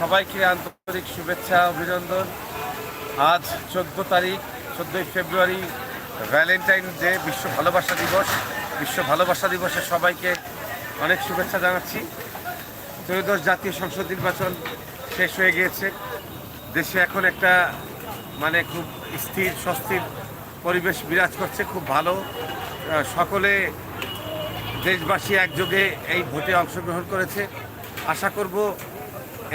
সবাইকে আন্তরিক শুভেচ্ছা, অভিনন্দন। আজ চোদ্দ তারিখ, চোদ্দোই ফেব্রুয়ারি ভ্যালেন্টাইন ডে বিশ্ব ভালোবাসা দিবস। বিশ্ব ভালোবাসা দিবসে সবাইকে অনেক শুভেচ্ছা জানাচ্ছি। ত্রয়োদশ জাতীয় সংসদ নির্বাচন শেষ হয়ে গিয়েছে। দেশে এখন একটা মানে খুব স্থির, স্বস্তির পরিবেশ বিরাজ করছে, খুব ভালো। সকলে দেশবাসী একযোগে এই ভোটে অংশগ্রহণ করেছে। আশা করব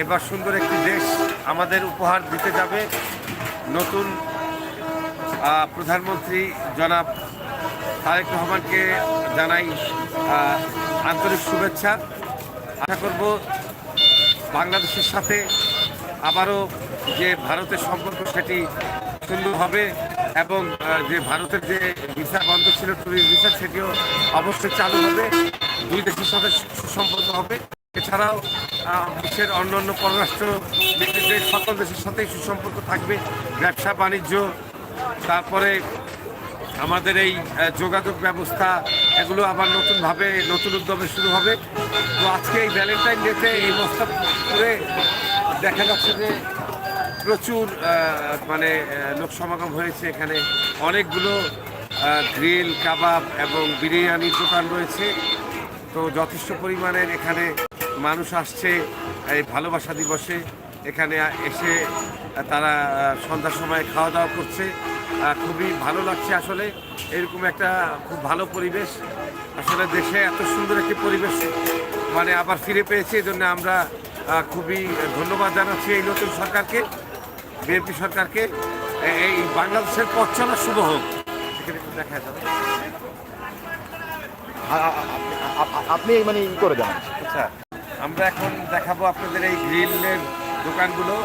এবার সুন্দর একটি দেশ আমাদের উপহার দিতে যাবে। নতুন প্রধানমন্ত্রী জনাব তারেক রহমানকে জানাই আন্তরিক শুভেচ্ছা। আশা করব বাংলাদেশের সাথে আবারও যে ভারতের সম্পর্ক সেটি সুন্দর হবে এবং যে ভারতের যে ভিসা বন্ধ ছিল ট্যুরিস্ট ভিসা সেটিও অবশ্যই চালু হবে। দুই দেশের সাথে সুসম্পর্ক হবে। এছাড়াও বিশ্বের অন্য অন্য পররাষ্ট্র নীতিতে সকল দেশের সাথেই সুসম্পর্ক থাকবে, ব্যবসা, বাণিজ্য, তারপরে আমাদের এই যোগাযোগ ব্যবস্থা, এগুলো আবার নতুনভাবে, নতুন উদ্যমে শুরু হবে। তো আজকে এই ভ্যালেন্টাইন ডেতে এই করে দেখা যাচ্ছে যে প্রচুর মানে লোক সমাগম হয়েছে এখানে। অনেকগুলো গ্রিল, কাবাব এবং বিরিয়ানির দোকান রয়েছে। তো যথেষ্ট পরিমাণের এখানে মানুষ আসছে এই ভালোবাসা দিবসে। এখানে এসে তারা সন্ধ্যার সময় খাওয়া দাওয়া করছে খুবই ভালো লাগছে আসলে। এরকম একটা খুব ভালো পরিবেশ। আসলে দেশে এত সুন্দর একটি পরিবেশ মানে আবার ফিরে পেয়েছি। এই জন্য আমরা খুবই ধন্যবাদ জানাচ্ছি এই নতুন সরকারকে বিএনপি সরকারকে। এই বাংলাদেশের পথ চলা শুভ হোক। সেখানে একটু দেখা যাবে। আপনি মানে ই করে যান আচ্ছা। আমরা এখন দেখাবো আপনাদের এই গ্রিলের দোকানগুলো।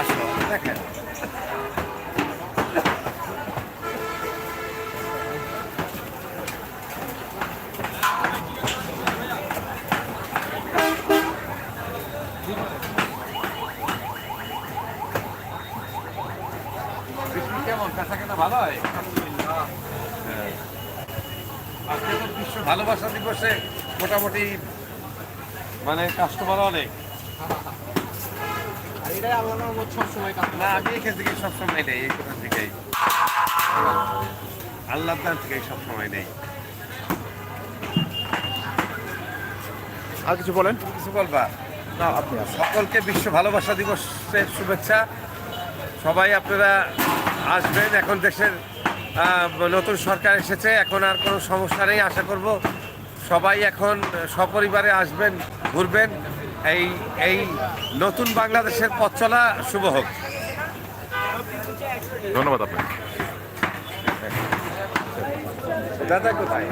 আসো দেখেন। কেমন? কাঁচা কেনা ভালো হয়? হ্যাঁ। আজকে তো বিশ্ব ভালোবাসা দিবসে মোটামুটি মানে কাস্টমার অনেক। না আমি এখান থেকে সবসময় নেই এই কোথা থেকেই। আল্লাহ দান থেকে সবসময় নেই। আর কিছু বলেন? কিছু বলবা? না। সকলকে বিশ্ব ভালোবাসা দিবসের শুভেচ্ছা। সবাই আপনারা আসবেন। এখন দেশের নতুন সরকার এসেছে। এখন আর কোনো সমস্যা নেই। আশা করব সবাই এখন সপরিবারে আসবেন ঘুরবেন। এই এই নতুন বাংলাদেশের পথ চলা শুভ হোক। ধন্যবাদ আপনাকে। দাদা কোথায়?